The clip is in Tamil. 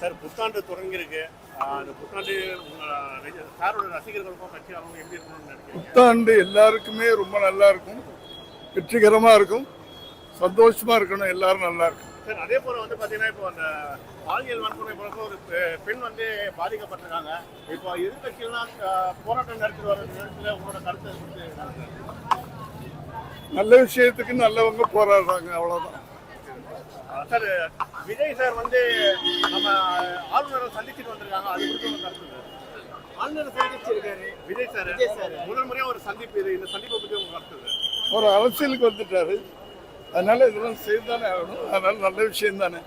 சார் புத்தாண்டு தொடங்கியிருக்கு. அந்த புத்தாண்டு சாரோட ரசிகர்களுக்கும் கட்சி அவங்க எப்படி இருக்கணும்னு நினைக்கிறீங்க? புத்தாண்டு எல்லாருக்குமே ரொம்ப நல்லா இருக்கும். வெற்றிகரமாக இருக்கும். சந்தோஷமா இருக்கணும். எல்லாரும் நல்லா இருக்கும். சார் அதே போல வந்து பாத்தீங்கன்னா இப்போ அந்த பாலியல் வன்கொடுமை போலப்போ ஒரு பெண் வந்து பாதிக்கப்பட்டிருக்காங்க. இப்போ எதிர்கட்சிகள்லாம் போராட்டம் நடத்திட்டு வர நேரத்தில் உங்களோட கருத்தை சார்? நல்ல விஷயத்துக்கு நல்லவங்க போராடுறாங்க. அவ்வளோதான் சார் விஜய் சார் வந்து ஆளுநரை சந்திச்சுட்டு வந்திருக்காங்க. அது குறித்து ஆளுநர் சந்திச்சிருக்காரு விஜய் சார். விஜய் சார். முதல் முறையா ஒரு சந்திப்பு இது. இந்த சந்திப்பை பத்தி உங்க கருத்து ஒரு அரசியலுக்கு வந்துட்டாரு. அதனால இதெல்லாம் செய்து தானே ஆகணும். அதனால நல்ல விஷயம் தானே